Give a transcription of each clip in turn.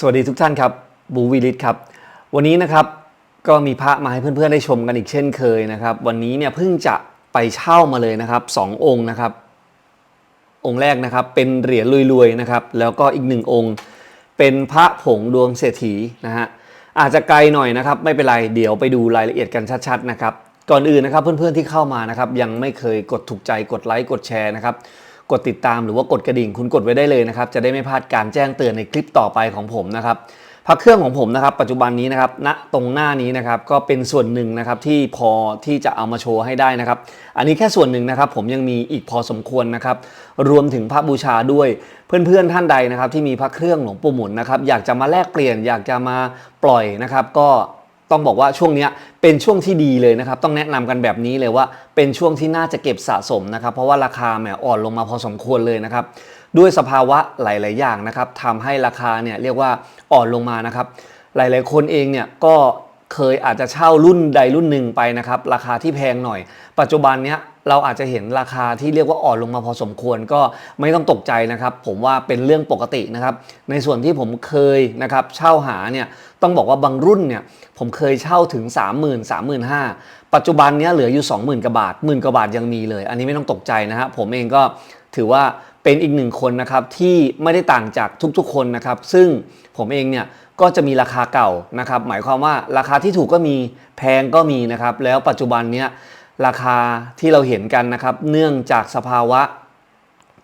สวัสดีทุกท่านครับบูวิลิตครับ วันนี้นะครับก็มีพระมาให้เพื่อนๆได้ชมกันอีกเช่นเคยนะครับ วันนี้เนี่ยเพิ่งจะไปเช่ามาเลยนะครับสององค์นะครับ องค์แรกนะครับเป็นเหรียญรวยๆนะครับ แล้วก็อีกหนึ่งองค์ เป็นพระผงดวงเศรษฐีนะฮะอาจจะไกลหน่อยนะครับ ไม่เป็นไรเดี๋ยวไปดูรายละเอียดกันชัดๆนะครับก่อนอื่นนะครับเพื่อนๆที่เข้ามานะครับยังไม่เคยกดถูกใจกดไลค์กดแชร์นะครับ กดติดตามหรือว่ากดกระดิ่งคุณกดไว้ได้เลยนะครับ จะได้ไม่พลาดการแจ้งเตือนในคลิปต่อไปของผมนะครับพระเครื่องของผมนะครับ ปัจจุบันนี้นะครับณตรงหน้านี้นะครับก็เป็นส่วนหนึ่งนะครับที่พอที่จะเอามาโชว์ให้ได้นะครับ อันนี้แค่ส่วนหนึ่งนะครับ ผมยังมีอีกพอสมควรนะครับ รวมถึงพระบูชาด้วย เพื่อนๆท่านใดนะครับ ที่มีพระเครื่องหลวงปู่หมุนนะครับ อยากจะมาแลกเปลี่ยน อยากจะมาปล่อยนะครับ ก็ ต้องบอกว่าช่วงนี้เป็นช่วงที่ดีเลยนะครับ ต้องแนะนำกันแบบนี้เลยว่าเป็นช่วงที่น่าจะเก็บสะสมนะครับ เพราะว่าราคาแหมอ่อนลงมาพอสมควรเลยนะครับ ด้วยสภาวะหลาย ๆ อย่างนะครับทำให้ราคาเนี่ยเรียกว่าอ่อนลงมานะครับ หลาย ๆ คนเองเนี่ยก็เคยอาจจะเช่ารุ่นใดรุ่นหนึ่งไปนะครับ ราคาที่แพงหน่อย ปัจจุบันเนี้ย เราอาจจะเห็นราคาที่เรียกว่าอ่อนลงมาพอสมควรก็ไม่ต้องตกใจนะครับ ผมว่าเป็นเรื่องปกตินะครับ ในส่วนที่ผมเคยนะครับเช่าหาเนี่ยต้องบอกว่าบางรุ่นเนี่ยผมเคยเช่าถึง 3 0 0 0 0 3 5 0 0 0 ปัจจุบันเนี้ยเหลืออยู่ 20,000กว่าบาทหมื่นกว่าบาทยังมีเลย อันนี้ไม่ต้องตกใจนะฮะผมเองก็ถือว่าเป็นอีกหนึ่งคนนะครับที่ไม่ได้ต่างจากทุกๆคนนะครับซึ่งผมเองเนี่ยก็จะมีราคาเก่านะครับหมายความว่าราคาที่ถูกก็มีแพงก็มีนะครับแล้วปัจจุบันเนี้ย ราคาที่เราเห็นกันนะครับ เนื่องจากสภาวะ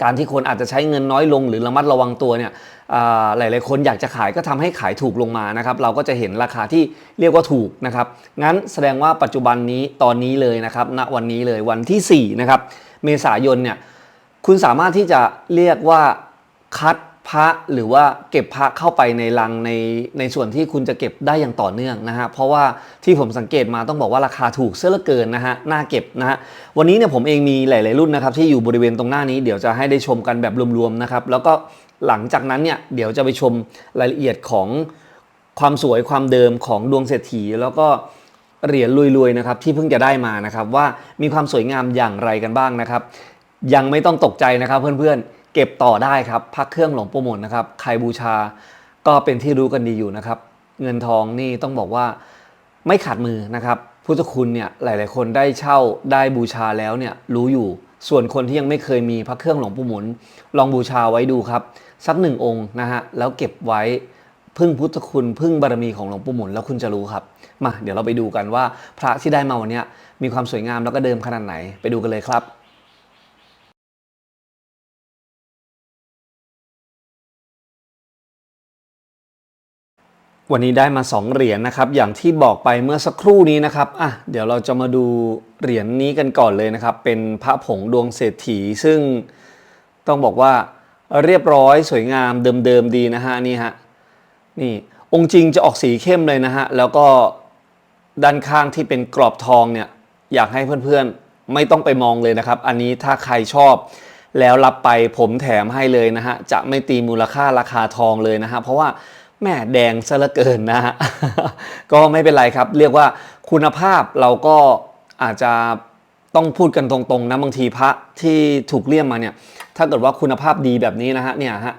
การที่คนอาจจะใช้เงินน้อยลง หรือระมัดระวังตัวเนี่ยอ่าหลาย ๆ คนอยากจะขายก็ทำให้ขายถูกลงมานะครับ เราก็จะเห็นราคาที่เรียกว่าถูกนะครับ งั้นแสดงว่าปัจจุบันนี้ตอนนี้เลยนะครับ ณวันนี้เลยวันที่4นะครับเมษายนเนี่ยคุณสามารถที่จะเรียกว่าคัด พระหรือว่าเก็บพระเข้าไปในลังในในส่วนที่คุณจะเก็บได้อย่างต่อเนื่องนะฮะเพราะว่าที่ผมสังเกตมาต้องบอกว่าราคาถูกเสียเลือเกินนะฮะน่าเก็บนะฮะวันนี้เนี่ยผมเองมีหลาย ๆ รุ่นนะครับที่อยู่บริเวณตรงหน้านี้เดี๋ยวจะให้ได้ชมกันแบบรวม ๆ นะครับ แล้วก็หลังจากนั้นเนี่ยเดี๋ยวจะไปชมรายละเอียดของความสวยความเดิมของดวงเศรษฐีแล้วก็เหรียญรวยๆนะครับที่เพิ่งจะได้มานะครับว่ามีความสวยงามอย่างไรกันบ้างนะครับ ยังไม่ต้องตกใจนะครับเพื่อนๆ เก็บต่อได้ครับพักเครื่องหลวงปู่หมุนนะครับใครบูชาก็เป็นที่รู้กันดีอยู่นะครับ เงินทองนี่ต้องบอกว่าไม่ขาดมือนะครับพุทธคุณเนี่ยหลาย ๆ คนได้เช่าได้บูชาแล้วเนี่ยรู้อยู่ ส่วนคนที่ยังไม่เคยมีพระเครื่องหลวงปู่หมุน ลองบูชาไว้ดูครับ สักหนึ่งองค์นะฮะแล้วเก็บไว้พึ่งพุทธคุณพึ่งบารมีของหลวงปู่หมุนแล้วคุณจะรู้ครับมาเดี๋ยวเราไปดูกันว่าพระที่ได้มาวันนี้มีความสวยงามแล้วก็เดิมขนาดไหนไปดูกันเลยครับ วันนี้ได้มา 2 เหรียญนะครับ อย่างที่บอกไปเมื่อสักครู่นี้นะครับอะเดี๋ยวเราจะมาดูเหรียญนี้กันก่อนเลยนะครับ เป็นพระผงดวงเศรษฐี ซึ่งต้องบอกว่าเรียบร้อยสวยงามเดิมๆดีนะฮะนี่ฮะนี่องค์จริงจะออกสีเข้มเลยนะฮะแล้วก็ด้านข้างที่เป็นกรอบทองเนี่ยอยากให้เพื่อนๆไม่ต้องไปมองเลยนะครับ อันนี้ถ้าใครชอบแล้วรับไปผมแถมให้เลยนะฮะจะไม่ตีมูลค่าราคาทองเลยนะฮะเพราะว่า แม่แดงซะเหลือเกินนะฮะ ก็ไม่เป็นไรครับ เรียกว่าคุณภาพเราก็อาจจะต้องพูดกันตรงๆนะบางทีพระที่ถูกเลี่ยมมาเนี่ย ถ้าเกิดว่าคุณภาพดีแบบนี้นะฮะเนี่ยฮะ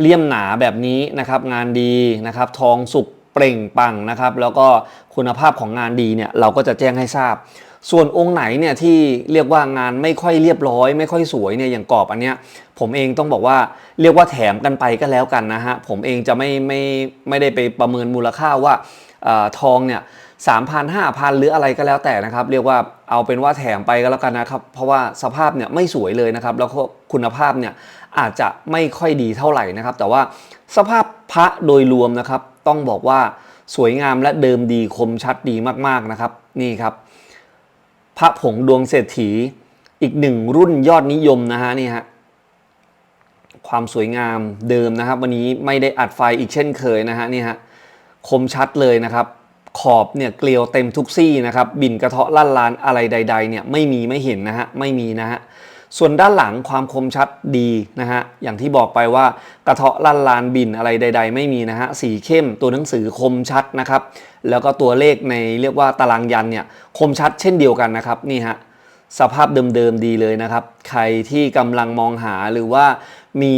เลี่ยมหนาแบบนี้นะครับ งานดีนะครับ ทองสุก เปล่งปังนะครับ แล้วก็คุณภาพของงานดีเนี่ยเราก็จะแจ้งให้ทราบ ส่วนองค์ไหนเนี่ยที่เรียกว่างานไม่ค่อยเรียบร้อย ไม่ค่อยสวยเนี่ยอย่างกรอบอันเนี้ยผมเองต้องบอกว่าเรียกว่าแถมกันไปก็แล้วกันนะฮะผมเองจะไม่ไม่ไม่ได้ไปประเมินมูลค่าว่าอทองเนี่ยสามพันห้าพันหรืออะไรก็แล้วแต่นะครับ เรียกว่าเอาเป็นว่าแถมไปก็แล้วกันนะครับ เพราะว่าสภาพเนี่ยไม่สวยเลยนะครับ แล้วก็คุณภาพเนี่ยอาจจะไม่ค่อยดีเท่าไหร่นะครับ แต่ว่าสภาพพระโดยรวมนะครับ ต้องบอกว่าสวยงามและเดิมดีคมชัดดีมากๆนะครับ นี่ครับ พระผงดวงเศรษฐีอีกหนึ่งรุ่นยอดนิยมนะฮะนี่ฮะความสวยงามเดิมนะครับ วันนี้ไม่ได้อัดไฟอีกเช่นเคยนะฮะนี่ฮะคมชัดเลยนะครับ ขอบเนี่ยเกลียวเต็มทุกซี่นะครับ บินกระเทาะลั่นลานอะไรใด ๆ เนี่ยไม่มีไม่เห็นนะฮะไม่มีนะฮะ ส่วนด้านหลังความคมชัดดีนะฮะ อย่างที่บอกไปว่ากระเทาะลั่นลานบินอะไรใด ๆ ไม่มีนะฮะ สีเข้มตัวหนังสือคมชัดนะครับ แล้วก็ตัวเลขในเรียกว่าตารางยันเนี่ยคมชัดเช่นเดียวกันนะครับนี่ฮะสภาพเดิมๆดีเลยนะครับ ใครที่กำลังมองหาหรือว่ามี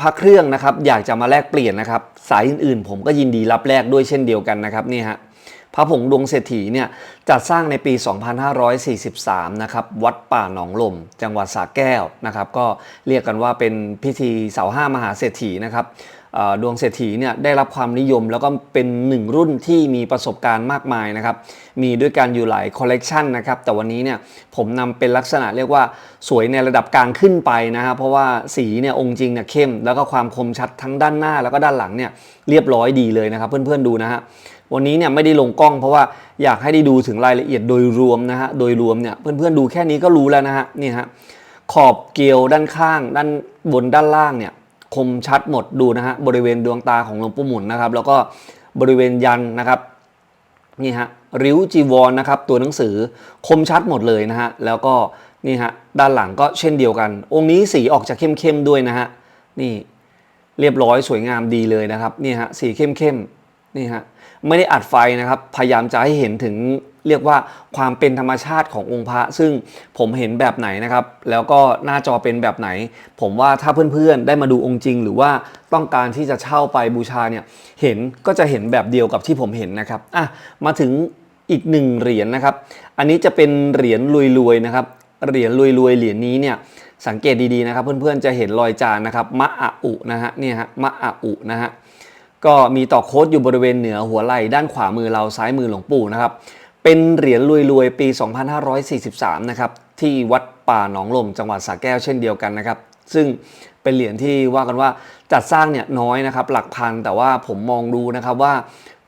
พระเครื่องนะครับ อยากจะมาแลกเปลี่ยนนะครับ สายอื่นๆ ผมก็ยินดีรับแลกด้วยเช่นเดียวกันนะครับนี่ฮะ พระผงดวงเศรษฐีเนี่ยจัดสร้างในปี 2543 นะครับ วัดป่าหนองลม จังหวัดสระแก้วนะครับ ก็เรียกกันว่าเป็นพิธีเสาห้ามหาเศรษฐีนะครับ ดวงเศรษฐีเนี่ยได้รับความนิยมแล้วก็เป็นหนึ่งรุ่นที่มีประสบการณ์มากมายนะครับ มีด้วยกันอยู่หลายคอลเลกชันนะครับ แต่วันนี้เนี่ยผมนำเป็นลักษณะเรียกว่าสวยในระดับกลางขึ้นไปนะฮะเพราะว่าสีเนี่ยองค์จริงเนี่ยเข้ม แล้วก็ความคมชัดทั้งด้านหน้าแล้วก็ด้านหลังเนี่ยเรียบร้อยดีเลยนะครับ เพื่อนๆดูนะฮะวันนี้เนี่ยไม่ได้ลงกล้องเพราะว่าอยากให้ได้ดูถึงรายละเอียดโดยรวมนะฮะโดยรวมเนี่ยเพื่อนๆดูแค่นี้ก็รู้แล้วนะฮะนี่ฮะขอบเกลียวด้านข้าง ด้านบนด้านล่างเนี่ย คมชัดหมดดูนะฮะบริเวณดวงตาของหลวงปู่หมุนนะครับ แล้วก็บริเวณยันนะครับนี่ฮะริ้วจีวรนะครับ ตัวหนังสือคมชัดหมดเลยนะฮะแล้วก็นี่ฮะด้านหลังก็เช่นเดียวกัน องค์นี้สีออกจะเข้มๆด้วยนะฮะนี่เรียบร้อยสวยงามดีเลยนะครับนี่ฮะสีเข้มๆ นี่ฮะไม่ได้อัดไฟนะครับ พยายามจะให้เห็นถึงเรียกว่าความเป็นธรรมชาติขององค์พระ ซึ่งผมเห็นแบบไหนนะครับ แล้วก็หน้าจอเป็นแบบไหน ผมว่าถ้าเพื่อนๆ ได้มาดูองค์จริง หรือว่าต้องการที่จะเช่าไปบูชาเนี่ยเห็นก็จะเห็นแบบเดียวกับที่ผมเห็นนะครับอะมาถึงอีกหนึ่งเหรียญนะครับ อันนี้จะเป็นเหรียญรวยๆนะครับเหรียญรวยๆเหรียญนี้เนี่ยสังเกตดีๆนะครับ เพื่อนๆจะเห็นรอยจานนะครับมะอะอุนะฮะเนี่ยฮะมะอะอุนะฮะ ก็มีต่อโค้ดอยู่บริเวณเหนือหัวไหล่ด้านขวามือเราซ้ายมือหลวงปู่นะครับ เป็นเหรียญรวยๆ ปี 2543 นะครับ ที่วัดป่าหนองลมจังหวัดสระแก้วเช่นเดียวกันนะครับ ซึ่งเป็นเหรียญที่ว่ากันว่าจัดสร้างเนี่ยน้อยนะครับ หลักพันแต่ว่าผมมองดูนะครับว่า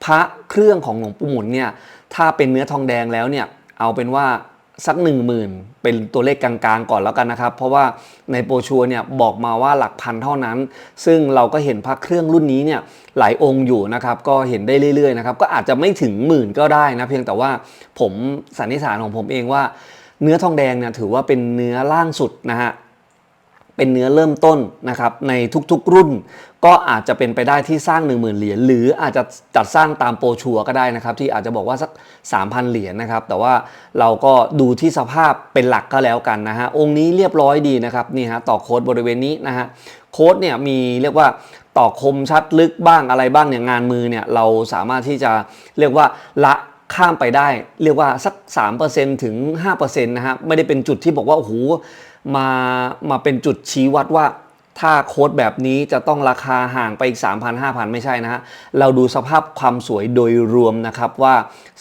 พระเครื่องของหลวงปู่หมุนเนี่ยถ้าเป็นเนื้อทองแดงแล้วเนี่ยเอาเป็นว่า สัก 1 0,000 เป็นตัวเลขกลางๆ ก่อนแล้วกันนะครับ เพราะว่าในโปรชัวเนี่ยบอกมาว่าหลักพันเท่านั้น ซึ่งเราก็เห็นพระเครื่องรุ่นนี้เนี่ยหลายองค์อยู่นะครับ ก็เห็นได้เรื่อยๆนะครับ ก็อาจจะไม่ถึงหมื่นก็ได้นะ เพียงแต่ว่าผมสันนิษฐานของผมเองว่า เนื้อทองแดงเนี่ยถือว่าเป็นเนื้อล่างสุดนะฮะ เป็นเนื้อเริ่มต้นนะครับในทุกๆรุ่น ก็อาจจะเป็นไปได้ที่สร้าง 1 0,000 เหรียญหรืออาจจะจัดสร้างตามโปรชัวก็ได้นะครับ ที่อาจจะบอกว่าสัก 3,000 เหรียญนะครับ แต่ว่าเราก็ดูที่สภาพเป็นหลักก็แล้วกันนะฮะองค์นี้เรียบร้อยดีนะครับนี่ฮะต่อโค้ดบริเวณนี้นะฮะโค้ดเนี่ยมีเรียกว่าต่อคมชัดลึกบ้างอะไรบ้างเนี่ยงานมือเนี่ยเราสามารถที่จะเรียกว่าละ ข้ามไปได้ เรียกว่าสัก 3%ถึง 5%นะฮะไม่ได้เป็นจุดที่บอกว่าโอ้โหมามาเป็นจุดชี้วัดว่า ถ้าโค้ดแบบนี้จะต้องราคาห่างไปอีก 3,000 5,000 ไม่ใช่นะฮะเราดูสภาพความสวยโดยรวมนะครับว่า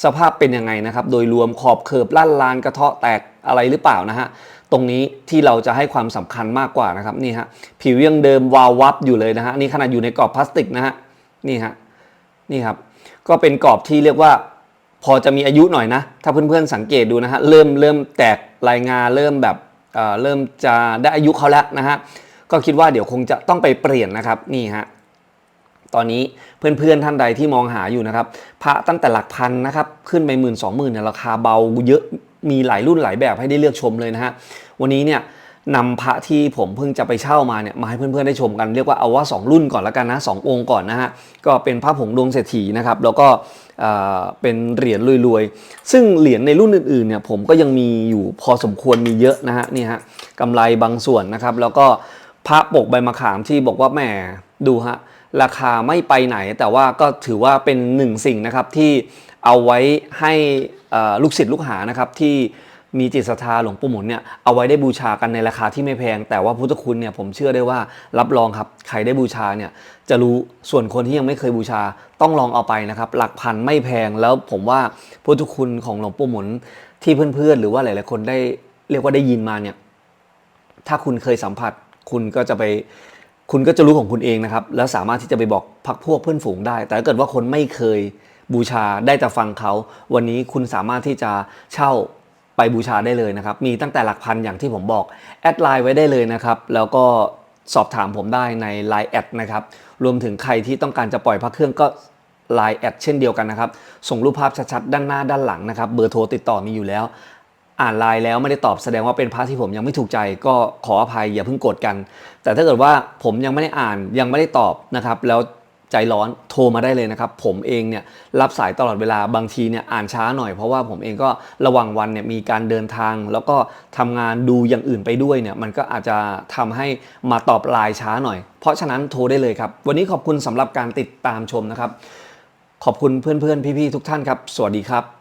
สภาพเป็นยังไงนะครับ โดยรวมขอบเขิบลั่นลานกระเทาะแตกอะไรหรือเปล่านะฮะตรงนี้ที่เราจะให้ความสำคัญมากกว่านะครับนี่ฮะผิวยังเดิมวาววับอยู่เลยนะฮะนี่ขนาดอยู่ในกรอบพลาสติกนะฮะนี่ฮะนี่ครับก็เป็นกรอบที่เรียกว่า พอจะมีอายุหน่อยนะ ถ้าเพื่อนๆสังเกตดูนะฮะเริ่มเริ่มแตกรายงานเริ่มแบบเอ่อเริ่มจะได้อายุเขาแล้วนะฮะก็คิดว่าเดี๋ยวคงจะต้องไปเปลี่ยนนะครับนี่ฮะตอนนี้เพื่อนๆท่านใดที่มองหาอยู่นะครับพระตั้งแต่หลักพันนะครับขึ้นไปหมื่นสองหมื่นเนี่ยราคาเบาเยอะมีหลายรุ่นหลายแบบให้ได้เลือกชมเลยนะฮะวันนี้เนี่ย นำพระที่ผมเพิ่งจะไปเช่ามาเนี่ยมาให้เพื่อนๆได้ชมกันเรียกว่าเอาว่า 2 รุ่นก่อนแล้วกันนะสององค์ก่อนนะฮะก็เป็นพระผงดวงเศรษฐีนะครับแล้วก็เป็นเหรียญรวยๆ ซึ่งเหรียญในรุ่นอื่นๆเนี่ยผมก็ยังมีอยู่พอสมควรมีเยอะนะฮะนี่ฮะกำไรบางส่วนนะครับ แล้วก็พระปกใบมะขามที่บอกว่าแหมดูฮะราคาไม่ไปไหน แต่ว่าก็ถือว่าเป็นหนึ่งสิ่งนะครับที่เอาไว้ให้ลูกศิษย์ลูกหานะครับที่ มีจิตศรัทธาหลวงปู่หมุนเนี่ยเอาไว้ได้บูชากันในราคาที่ไม่แพง แต่ว่าพุทธคุณเนี่ยผมเชื่อได้ว่ารับรองครับใครได้บูชาเนี่ยจะรู้ส่วนคนที่ยังไม่เคยบูชาต้องลองเอาไปนะครับ หลักพันไม่แพงแล้วผมว่าพุทธคุณของหลวงปู่หมุนที่เพื่อนๆ หรือว่าหลายๆคนได้เรียกว่าได้ยินมาเนี่ยถ้าคุณเคยสัมผัส คุณก็จะไป คุณก็จะรู้ของคุณเองนะครับ แล้วสามารถที่จะไปบอกพักพวกเพื่อนฝูงได้ แต่ถ้าเกิดว่าคนไม่เคยบูชาได้แต่ฟังเขา วันนี้คุณสามารถที่จะเช่า ไปบูชาได้เลยนะครับ มีตั้งแต่หลักพันอย่างที่ผมบอก แอดไลน์ไว้ได้เลยนะครับ แล้วก็สอบถามผมได้ใน Line แอดนะครับ รวมถึงใครที่ต้องการจะปล่อยพระเครื่องก็ Line แอดเช่นเดียวกันนะครับ ส่งรูปภาพชัดๆ ด้านหน้าด้านหลังนะครับ เบอร์โทรติดต่อมีอยู่แล้ว อ่านไลน์แล้วไม่ได้ตอบแสดงว่าเป็นพระที่ผมยังไม่ถูกใจ ก็ขออภัยอย่าเพิ่งโกรธกัน แต่ถ้าเกิดว่าผมยังไม่ได้อ่านยังไม่ได้ตอบนะครับ แล้ว ใจร้อนโทรมาได้เลยนะครับ ผมเองเนี่ยรับสายตลอดเวลาบางทีเนี่ยอ่านช้าหน่อยเพราะว่าผมเองก็ระหว่างวันเนี่ยมีการเดินทาง แล้วก็ทำงานดูอย่างอื่นไปด้วยเนี่ยมันก็อาจจะทำให้มาตอบไลน์ช้าหน่อย เพราะฉะนั้นโทรได้เลยครับ วันนี้ขอบคุณสำหรับการติดตามชมนะครับ ขอบคุณเพื่อนๆพี่ๆทุกท่านครับ สวัสดีครับ